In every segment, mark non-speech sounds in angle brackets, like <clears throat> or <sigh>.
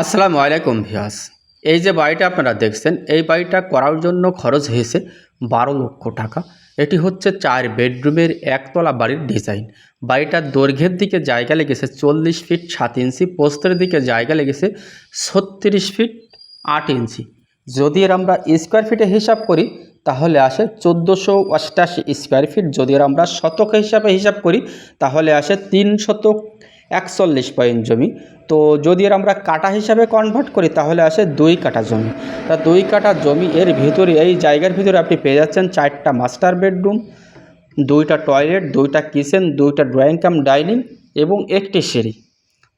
আসসালামু আলাইকুম ভিয়াস এই যে বাড়িটা আপনারা দেখছেন, এই বাড়িটা করার জন্য খরচ হয়েছে বারো লক্ষ টাকা। এটি হচ্ছে চার বেডরুমের একতলা বাড়ির ডিজাইন। বাড়িটার দৈর্ঘ্যের দিকে জায়গা লেগেছে চল্লিশ ফিট সাত ইঞ্চি, পোস্তের দিকে জায়গা লেগেছে ছত্রিশ ফিট আট ইঞ্চি। যদি এর আমরা স্কোয়ার ফিটে হিসাব করি, তাহলে আসে চোদ্দোশো অষ্টাশি স্কোয়ার ফিট। যদি এর আমরা শতক হিসাবে হিসাব করি, তাহলে আসে তিন শতক একচল্লিশ পয়েন্ট জমি। তো যদি এর আমরা কাটা হিসাবে কনভার্ট করি, তাহলে আসে দুই কাটা জমি। তা দুই কাটা জমি, এর ভিতরে, এই জায়গার ভিতরে আপনি পেয়ে যাচ্ছেন চারটা মাস্টার বেডরুম দুইটা টয়লেট দুইটা কিচেন দুইটা ড্রয়িং কাম ডাইনিং এবং একটি সিঁড়ি।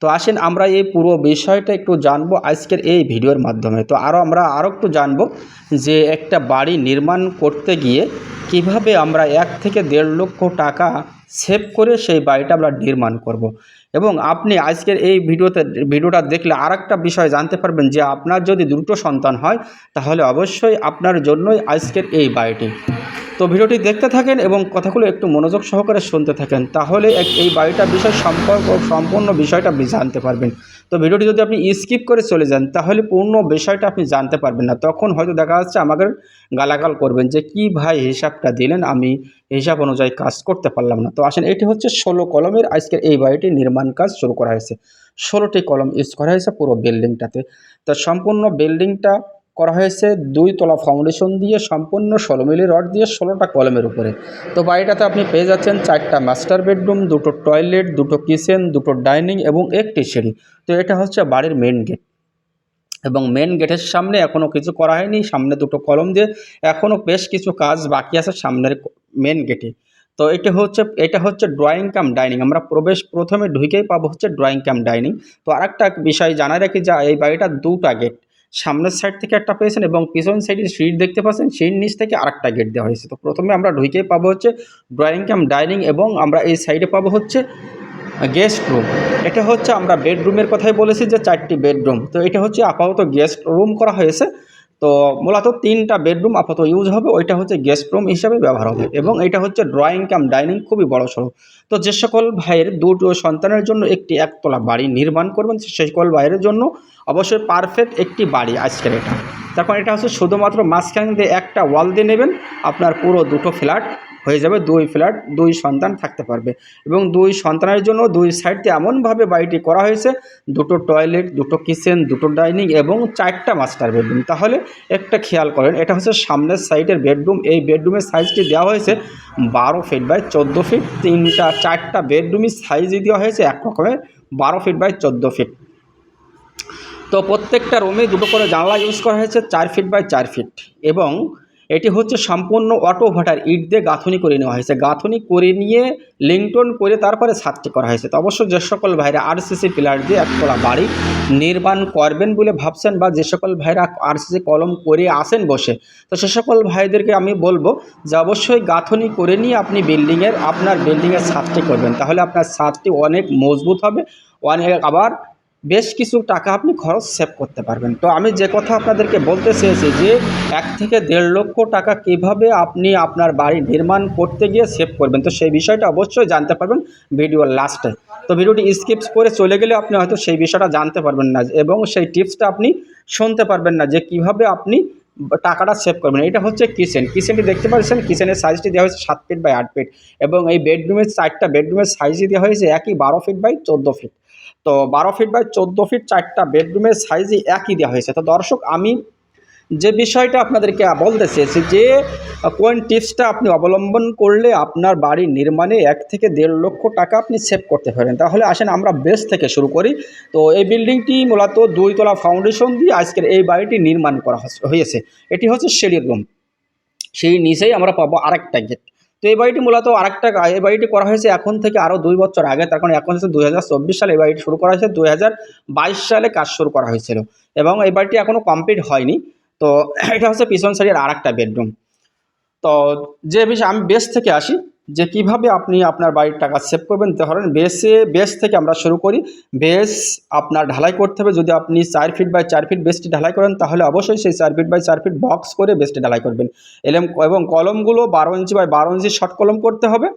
তো আসেন আমরা এই পুরো বিষয়টা একটু জানব আজকের এই ভিডিওর মাধ্যমে। তো আরও আমরা আরও একটু জানব যে একটা বাড়ি নির্মাণ করতে গিয়ে কীভাবে আমরা এক থেকে দেড় লক্ষ টাকা সেভ করে সেই বাড়িটা আমরা নির্মাণ করব। এবং আপনি আজকের এই ভিডিওতে, ভিডিওটা দেখলে আর বিষয় জানতে পারবেন যে আপনার যদি দুটো সন্তান হয়, তাহলে অবশ্যই আপনার জন্যই আজকের এই বাড়িটি। তো ভিডিওটি দেখতে থাকেন এবং কথাগুলো একটু মনোযোগ সহকারে শুনতে থাকেন, তাহলে এই বাড়িটার বিষয় সম্পর্ক, সম্পূর্ণ বিষয়টা আপনি জানতে পারবেন। তো ভিডিওটি যদি আপনি স্কিপ করে চলে যান, তাহলে পূর্ণ বিষয়টা আপনি জানতে পারবেন না। তখন হয়তো দেখা যাচ্ছে আমাকে গালাগাল করবেন যে, কি ভাই হিসাবটা দিলেন আমি হিসাব অনুযায়ী কাজ করতে পারলাম না। তো আসেন, এটি হচ্ছে ষোলো কলমের আজকের এই বাড়িটির নির্মাণ কাজ শুরু করা হয়েছে। ষোলোটি কলম ইউজ করা হয়েছে পুরো বিল্ডিংটাতে। তো সম্পূর্ণ বিল্ডিংটা করা হয়েছে দুই তলা ফাউন্ডেশন দিয়ে, সম্পূর্ণ ষোলো মিলি রড দিয়ে, ষোলোটা কলমের উপরে। তো বাড়িটাতে আপনি পেয়ে যাচ্ছেন চারটা মাস্টার বেডরুম দুটো টয়লেট দুটো কিচেন দুটো ডাইনিং এবং একটি সিঁড়ি। তো এটা হচ্ছে বাড়ির মেন গেট এবং মেন গেটের সামনে এখনও কিছু করা হয়নি। সামনে দুটো কলম দিয়ে এখনও বেশ কিছু কাজ বাকি আছে। সামনের মেন গেটে তো এটা হচ্ছে এটা হচ্ছে ড্রয়িং কাম ডাইনিং আমরা প্রবেশ প্রথমে ঢুকেই পাবো হচ্ছে ড্রয়িং কাম ডাইনিং তো আরেকটা বিষয় জানা রাখি যে এই বাড়িটা দুটা গেট সামনের সাইড থেকে একটা পেয়েছেন এবং পিছন সাইডে সিট দেখতে পাচ্ছেন সিট নিচ থেকে আরেকটা গেট দেওয়া হয়েছে। তো প্রথমে আমরা ঢুকেই পাবো হচ্ছে ড্রয়িং কাম ডাইনিং এবং আমরা এই সাইডে পাবো হচ্ছে গেস্ট রুম এটা হচ্ছে আমরা বেডরুমের কথাই বলেছি যে চারটি বেডরুম তো এটা হচ্ছে আপাতত গেস্ট রুম করা হয়েছে। তো মূলত তিনটা বেডরুম আপাতত ইউজ হবে, ওইটা হচ্ছে গেস্ট রুম হিসাবে ব্যবহার হবে এবং এটা হচ্ছে ড্রয়িং কাম ডাইনিং খুবই বড় সড়ো তো যে সকল ভাইয়ের দুটো সন্তানের জন্য একটি একতলা বাড়ি নির্মাণ করবেন, সে সকল ভাইয়ের জন্য অবশ্যই পারফেক্ট একটি বাড়ি আজকের এটা। তারপর এটা হচ্ছে শুধুমাত্র মাঝখান দিয়ে একটা ওয়াল দিয়ে নেবেন, আপনার পুরো দুটো ফ্ল্যাট হয়ে যাবে দুই ফ্ল্যাট, দুই সন্তান থাকতে পারবে। এবং দুই সন্তানের জন্য দুই সাইডতে এমনভাবে বাড়িটি করা হয়েছে, দুটো টয়লেট, দুটো কিচেন, দুটো ডাইনিং এবং চারটা মাস্টার বেডরুম। তাহলে একটা খেয়াল করেন, এটা হচ্ছে সামনের সাইডের বেডরুম। এই বেডরুমের সাইজটি দেওয়া হয়েছে বারো ফিট বাই চোদ্দ ফিট। তিনটা, চারটা বেডরুমই সাইজই দেওয়া হয়েছে এক রকমের বারো ফিট বাই চোদ্দ ফিট। তো প্রত্যেকটা রুমে দুটো করে জানলা ইউজ করা হয়েছে, চার ফিট বাই চার ফিট। এবং এটি হচ্ছে সম্পূর্ণ অটো ভাটার ইট দিয়ে গাঁথনি করে নেওয়া হয়েছে। গাঁথনি করে নিয়ে লিংটন করে তারপরে ছাদটি করা হয়েছে। তো অবশ্য যে সকল ভাইরা আরসিসি পিলার দিয়ে একতলা বাড়ি নির্মাণ করবেন বলে ভাবছেন বা যে সকল ভাইরা আরসিসি কলম করে আসেন বসে, তো সে সকল ভাইদেরকে আমি বলব যে অবশ্যই গাঁথনি করে নিয়ে আপনি বিল্ডিংয়ের, আপনার বিল্ডিংয়ের ছাদটি করবেন। তাহলে আপনার ছাদটি অনেক মজবুত হবে, অনেক আবার বেশ কিছু টাকা আপনি খরচ সেভ করতে পারবেন। তো আমি যে কথা আপনাদেরকে বলতে চেয়েছি যে, এক থেকে দেড় লক্ষ টাকা কীভাবে আপনি আপনার বাড়ি নির্মাণ করতে গিয়ে সেভ করবেন, তো সেই বিষয়টা অবশ্যই জানতে পারবেন ভিডিওর লাস্টে। তো ভিডিওটি স্কিপ করে চলে গেলে আপনি হয়তো সেই বিষয়টা জানতে পারবেন না এবং সেই টিপসটা আপনি শুনতে পারবেন না যে, কীভাবে আপনি টাকাটা সেভ করবেন। এটা হচ্ছে কিচেন। কিচেনটি দেখতে পাচ্ছেন, কিচেনের সাইজটি দেওয়া হয়েছে সাত ফিট বাই আট ফিট এবং এই বেডরুমের চারটা বেডরুমের সাইজই দেওয়া হয়েছে একই বারো ফিট বাই চোদ্দ ফিট। তো বারো ফিট বাই চোদ্দ ফিট চারটা বেডরুমের সাইজই একই দেওয়া হয়েছে। তো দর্শক, আমি যে বিষয়টা আপনাদেরকে বলতে চেয়েছি যে, কোন টিপসটা আপনি অবলম্বন করলে আপনার বাড়ি নির্মাণে এক থেকে দেড় লক্ষ টাকা আপনি সেভ করতে পারেন? তাহলে আসেন আমরা বেস থেকে শুরু করি। তো এই বিল্ডিংটি মূলত দুইতলা ফাউন্ডেশন দিয়ে আজকের এই বাড়িটি নির্মাণ করা হয়েছে। এটি হচ্ছে সিঁড়ির রুম সেই নিচেই আমরা পাবো আরেকটা গেট তো এই বাড়িটি মূলত আরেকটা এই বাড়িটি করা হয়েছে এখন থেকে আরও দুই বছর আগে। তার কারণ এখন হচ্ছে দুই হাজার চব্বিশ সালে এই বাড়িটি শুরু করা হয়েছে। দুই হাজার বাইশ সালে কাজ শুরু করা হয়েছিল এবং এই বাড়িটি এখনও কমপ্লিট হয়নি। তো <clears throat> এটা হচ্ছে পিছন সাইডের আরেকটা বেডরুম। তো যে বিষয়ে আমি বেস থেকে আসি যে কীভাবে আপনি আপনার বাড়ির টাকা সেভ করবেন ধরেন বেসে বেস থেকে আমরা শুরু করি। বেস আপনার ঢালাই করতে হবে। যদি আপনি চার ফিট বাই চার ফিট বেসটি ঢালাই করেন, তাহলে অবশ্যই সেই চার ফিট বাই চার ফিট বক্স করে বেসটি ঢালাই করবেন। এলএম, এবং কলমগুলো বারো ইঞ্চি বাই বারো ইঞ্চি শর্ট কলম করতে হবে।